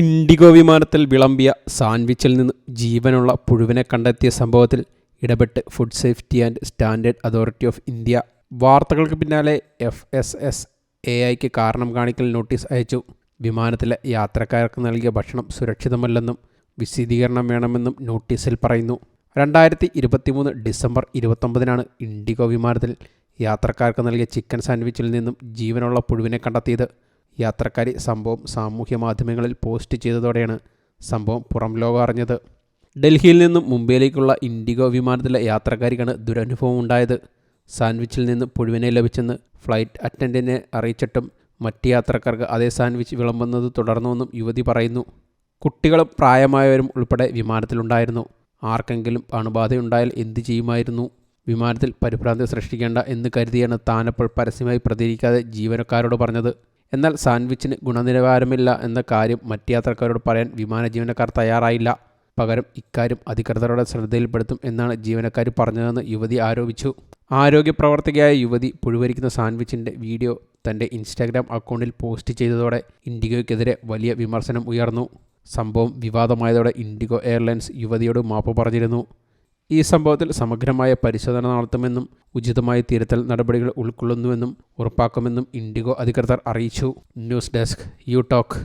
IndiGo വിമാനത്തിൽ വിളമ്പിയ സാൻഡ്വിച്ചിൽ നിന്ന് ജീവനുള്ള പുഴുവിനെ കണ്ടെത്തിയ സംഭവത്തിൽ ഇടപെട്ട് food safety and standard authority of India വാർത്തകൾക്ക് പിന്നാലെ എഫ് എസ് എസ് എ ഐക്ക് കാരണം കാണിക്കൽ നോട്ടീസ് അയച്ചു. വിമാനത്തിലെ യാത്രക്കാർക്ക് നൽകിയ ഭക്ഷണം സുരക്ഷിതമല്ലെന്നും വിശദീകരണം വേണമെന്നും നോട്ടീസിൽ പറയുന്നു. രണ്ടായിരത്തി ഇരുപത്തിമൂന്ന് ഡിസംബർ ഇരുപത്തൊമ്പതിനാണ് ഇൻഡിഗോ വിമാനത്തിൽ യാത്രക്കാർക്ക് നൽകിയ ചിക്കൻ സാൻഡ്വിച്ചിൽ നിന്നും ജീവനുള്ള പുഴുവിനെ കണ്ടെത്തിയത്. യാത്രക്കാരി സംഭവം സാമൂഹ്യ മാധ്യമങ്ങളിൽ പോസ്റ്റ് ചെയ്തതോടെയാണ് സംഭവം പുറം ലോകം അറിഞ്ഞത്. ഡൽഹിയിൽ നിന്നും മുംബൈയിലേക്കുള്ള ഇൻഡിഗോ വിമാനത്തിലെ യാത്രക്കാരിക്കാണ് ദുരനുഭവം ഉണ്ടായത്. സാൻഡ്വിച്ചിൽ നിന്ന് പുഴുവിനെ ലഭിച്ചെന്ന് ഫ്ലൈറ്റ് അറ്റൻഡന്റിനെ അറിയിച്ചിട്ടും മറ്റ് യാത്രക്കാർക്ക് അതേ സാൻഡ്വിച്ച് വിളമ്പുന്നത് തുടർന്നുവെന്നും യുവതി പറയുന്നു. കുട്ടികളും പ്രായമായവരും ഉൾപ്പെടെ വിമാനത്തിലുണ്ടായിരുന്നു. ആർക്കെങ്കിലും അണുബാധയുണ്ടായാൽ എന്തു ചെയ്യുമായിരുന്നു? വിമാനത്തിൽ പരിഭ്രാന്തി സൃഷ്ടിക്കേണ്ട എന്ന് കരുതിയാണ് താനപ്പോൾ പരസ്യമായി പ്രതികരിക്കാതെ ജീവനക്കാരോട് പറഞ്ഞത്. എന്നാൽ സാൻഡ്വിച്ചിന് ഗുണനിലവാരമില്ല എന്ന കാര്യം മറ്റ് യാത്രക്കാരോട് പറയാൻ വിമാന ജീവനക്കാർ തയ്യാറായില്ല. പകരം ഇക്കാര്യം അധികൃതരുടെ ശ്രദ്ധയിൽപ്പെടുത്തും എന്നാണ് ജീവനക്കാർ പറഞ്ഞതെന്ന് യുവതി ആരോപിച്ചു. ആരോഗ്യ പ്രവർത്തകയായ യുവതി പുഴുവരിക്കുന്ന സാൻഡ്വിച്ചിന്റെ വീഡിയോ തന്റെ ഇൻസ്റ്റാഗ്രാം അക്കൗണ്ടിൽ പോസ്റ്റ് ചെയ്തതോടെ ഇൻഡിഗോയ്ക്കെതിരെ വലിയ വിമർശനം ഉയർന്നു. സംഭവം വിവാദമായതോടെ ഇൻഡിഗോ എയർലൈൻസ് യുവതിയോട് മാപ്പ് പറഞ്ഞിരുന്നു. ഈ സംഭവത്തിൽ സമഗ്രമായ പരിശോധന നടത്തുമെന്നും ഉചിതമായ തിരുത്തൽ നടപടികൾ ഉൾക്കൊള്ളുന്നുവെന്നും ഉറപ്പാക്കുമെന്നും ഇൻഡിഗോ അധികൃതർ അറിയിച്ചു. News desk you talk.